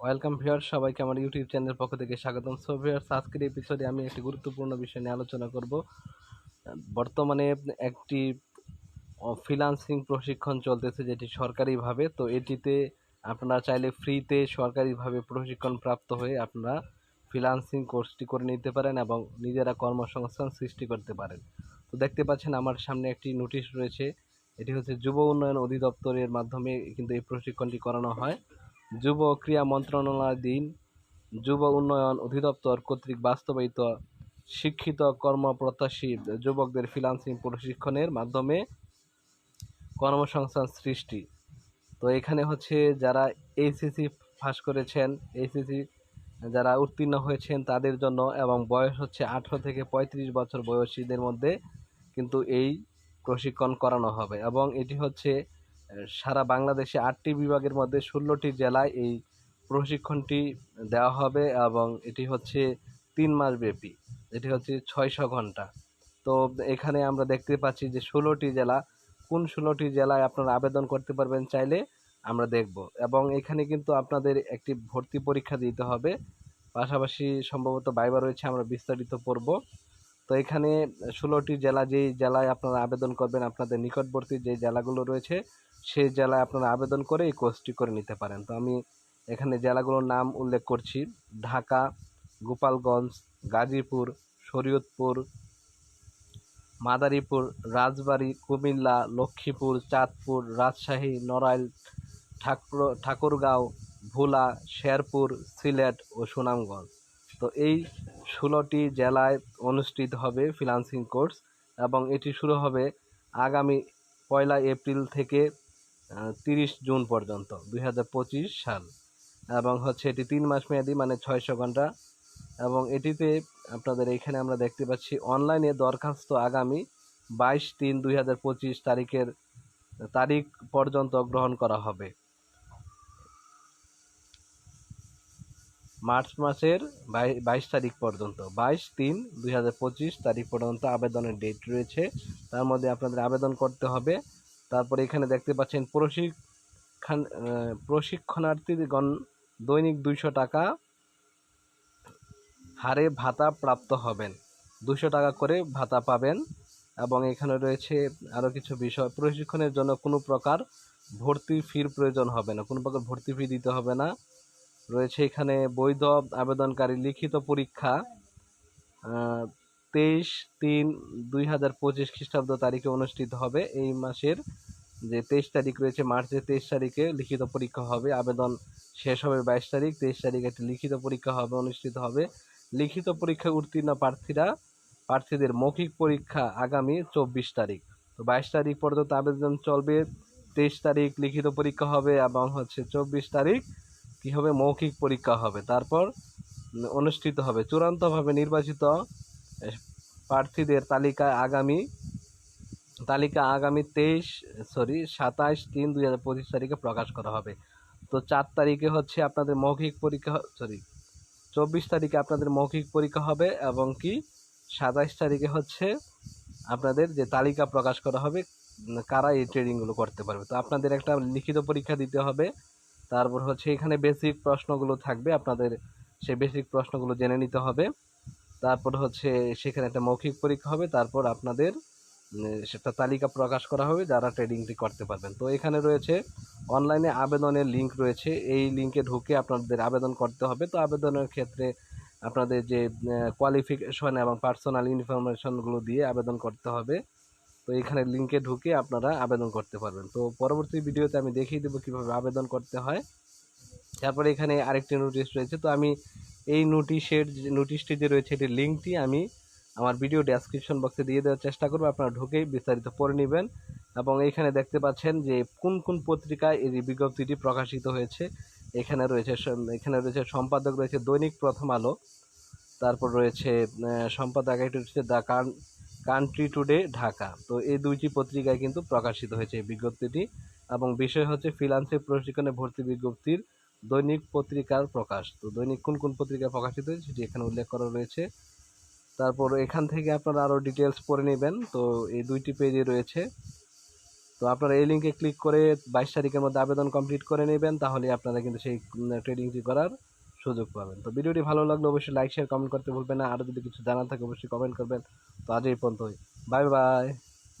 Welcome viewer সবাইকে আমার YouTube চ্যানেলের পক্ষ থেকে স্বাগতম। সো ভিউয়ার্স আজকের এপিসোডে আমি একটি গুরুত্বপূর্ণ বিষয় নিয়ে আলোচনা করব। বর্তমানে একটি ফ্রিলান্সিং প্রশিক্ষণ চলতেছে যেটি সরকারিভাবে। তো এটিতে আপনারা চাইলে ফ্রিতে সরকারিভাবে প্রশিক্ষণ প্রাপ্ত হয়ে আপনারা ফ্রিলান্সিং কোর্সটি করে নিতে পারেন এবং নিজেরা কর্মসংস্থান সৃষ্টি করতে পারেন। তো দেখতে পাচ্ছেন আমার সামনে একটি নোটিশ রয়েছে। এটি হচ্ছে যুব উন্নয়ন অধিদপ্তরের মাধ্যমে কিন্তু এই প্রশিক্ষণটি করানো হয়। যুব ক্রীড়া মন্ত্রণালয়াধীন যুব উন্নয়ন অধিদপ্তর কর্তৃক বাস্তবায়িত শিক্ষিত কর্মপ্রত্যাশী যুবকদের ফ্রিলান্সিং প্রশিক্ষণের মাধ্যমে কর্মসংস্থান সৃষ্টি। তো এখানে হচ্ছে যারা এইচএসসি পাস করেছেন এইচএসসি যারা উত্তীর্ণ হয়েছেন তাদের জন্য এবং বয়স হচ্ছে আঠেরো থেকে পঁয়ত্রিশ বছর বয়সীদের মধ্যে কিন্তু এই প্রশিক্ষণ করানো হবে এবং এটি হচ্ছে সারা বাংলাদেশে আটটি বিভাগের মধ্যে ষোলোটি জেলায় এই প্রশিক্ষণটি দেওয়া হবে এবং এটি হচ্ছে তিন মাস ব্যাপী। এটি হচ্ছে ছয়শো ঘণ্টা। তো এখানে আমরা দেখতে পাচ্ছি যে ষোলোটি জেলা, কোন ষোলোটি জেলায় আপনারা আবেদন করতে পারবেন চাইলে আমরা দেখব। এবং এখানে কিন্তু আপনাদের একটি ভর্তি পরীক্ষা দিতে হবে। পাশাপাশি সম্ভবত বাইবা রয়েছে, আমরা বিস্তারিত পড়ব। তো এখানে ষোলোটি জেলা, যেই জেলায় আপনারা আবেদন করবেন, আপনাদের নিকটবর্তী যে জেলাগুলো রয়েছে সেই জেলায় আপনারা আবেদন করে এই কোর্সটি করে নিতে পারেন। তো আমি এখানে জেলাগুলোর নাম উল্লেখ করছি। ঢাকা, গোপালগঞ্জ, গাজীপুর, শরীয়তপুর, মাদারীপুর, রাজবাড়ী, কুমিল্লা, লক্ষ্মীপুর, চাঁদপুর, রাজশাহী, নড়াইল, ঠাকুর, ঠাকুরগাঁও, ভোলা, শেরপুর, সিলেট ও সুনামগঞ্জ। তো এই ষোলোটি জেলায় অনুষ্ঠিত হবে ফ্রিলান্সিং কোর্স এবং এটি শুরু হবে আগামী পয়লা এপ্রিল থেকে তিরিশ জুন পর্যন্ত, দুই হাজার পঁচিশ সাল। এবং হচ্ছে এটি তিন মাস মেয়াদি মানে ছয়শো ঘণ্টা। এবং এটিতে আপনাদের এইখানে আমরা দেখতে পাচ্ছি, অনলাইনে দরখাস্ত আগামী বাইশ তিন দুই তারিখের তারিখ পর্যন্ত গ্রহণ করা হবে। মার্চ মাসের বাইশ তারিখ পর্যন্ত, বাইশ তিন দুই তারিখ পর্যন্ত আবেদনের ডেট রয়েছে। তার মধ্যে আপনাদের আবেদন করতে হবে তারপরে এখানে দেখতে পাচ্ছেন প্রশিক্ষণ প্রশিক্ষণার্থীগণ দৈনিক দুইশো টাকা হারে ভাতা প্রাপ্ত হবেন। দুশো টাকা করে ভাতা পাবেন এবং এখানে রয়েছে আরও কিছু বিষয়। প্রশিক্ষণের জন্য কোনো প্রকার ভর্তি ফির প্রয়োজন হবে না, কোনো প্রকার ভর্তি ফি দিতে হবে না। রয়েছে এখানে বৈধ আবেদনকারী লিখিত পরীক্ষা তেইশ তিন দুই হাজার পঁচিশ খ্রিস্টাব্দ তারিখে অনুষ্ঠিত হবে এই মাসের যে তেইশ তারিখ রয়েছে মার্চের তেইশ তারিখে লিখিত পরীক্ষা হবে, আবেদন শেষ হবে বাইশ তারিখ, তেইশ তারিখে একটি লিখিত পরীক্ষা হবে, অনুষ্ঠিত হবে। লিখিত পরীক্ষায় উত্তীর্ণ প্রার্থীরা, প্রার্থীদের মৌখিক পরীক্ষা আগামী চব্বিশ তারিখ। তো বাইশ তারিখ পর্যন্ত আবেদন চলবে, তেইশ তারিখ লিখিত পরীক্ষা হবে এবং হচ্ছে চব্বিশ তারিখ কী হবে? মৌখিক পরীক্ষা হবে। তারপর অনুষ্ঠিত হবে। চূড়ান্তভাবে নির্বাচিত প্রার্থীদের তালিকা আগামী তালিকা আগামী তেইশ সরি সাতাশ তিন দুই হাজার পঁচিশ তারিখে প্রকাশ করা হবে। তো চার তারিখে হচ্ছে আপনাদের মৌখিক পরীক্ষা সরি চব্বিশ তারিখে আপনাদের মৌখিক পরীক্ষা হবে এবং কি? সাতাইশ তারিখে হচ্ছে আপনাদের যে তালিকা প্রকাশ করা হবে, কারা এই ট্রেডিংগুলো করতে পারবে। তো আপনাদের একটা লিখিত পরীক্ষা দিতে হবে। তারপর হচ্ছে এখানে বেসিক প্রশ্নগুলো থাকবে। আপনাদের সেই বেসিক প্রশ্নগুলো জেনে নিতে হবে। তারপর হচ্ছে সেখানে একটা মৌখিক পরীক্ষা হবে, তারপর আপনাদের সেটা তালিকা প্রকাশ করা হবে, যারা ট্রেডিংটি করতে পারবেন। তো এখানে রয়েছে অনলাইনে আবেদনের লিঙ্ক রয়েছে, এই লিঙ্কে ঢুকে আপনাদের আবেদন করতে হবে। তো আবেদনের ক্ষেত্রে আপনাদের যে কোয়ালিফিকেশন এবং পার্সোনাল ইনফরমেশনগুলো দিয়ে আবেদন করতে হবে। তো এখানে লিঙ্কে ঢুকে আপনারা আবেদন করতে পারবেন। তো পরবর্তী ভিডিওতে আমি দেখিয়ে দেবো কীভাবে আবেদন করতে হয়। তারপরে এখানে আরেকটি নোটিশ রয়েছে। তো আমি এই নোটিশের যে নোটিশটি যে রয়েছে, এটির লিঙ্কটি আমি আমার ভিডিও ডেসক্রিপশন বক্সে দিয়ে দেওয়ার চেষ্টা করব। আপনারা ঢুকেই বিস্তারিত পড়ে নেবেন। এবং এইখানে দেখতে পাচ্ছেন যে কোন কোন পত্রিকায় এই বিজ্ঞপ্তিটি প্রকাশিত হয়েছে, এখানে রয়েছে এখানে রয়েছে সম্পাদক রয়েছে দৈনিক প্রথম আলো, তারপর রয়েছে সম্পাদক একটি হচ্ছে দ্য কান্ট্রি টুডে ঢাকা। তো এই দুইটি পত্রিকায় কিন্তু প্রকাশিত হয়েছে এই বিজ্ঞপ্তিটি। এবং বিষয় হচ্ছে ফ্রিলান্সের প্রশিক্ষণে ভর্তি বিজ্ঞপ্তির দৈনিক পত্রিকার প্রকাশ। তো দৈনিক কোন কোন পত্রিকায় প্রকাশিত হয়েছে সেটি এখানে উল্লেখ করা রয়েছে। তারপর এখান থেকে আপনারা আরও ডিটেলস পড়ে নেবেন। তো এই দুইটি পেজে রয়েছে। তো আপনারা এই লিঙ্কে ক্লিক করে বাইশ তারিখের মধ্যে আবেদন কমপ্লিট করে নেবেন। তাহলে আপনারা কিন্তু সেই ট্রেডিংটি করার সুযোগ পাবেন। তো ভিডিওটি ভালো লাগলে অবশ্যই লাইক শেয়ার কমেন্ট করতে ভুলবেন না। আরও যদি কিছু জানার থাকে অবশ্যই কমেন্ট করবেন। তো আজ এই পর্যন্তই। Bye bye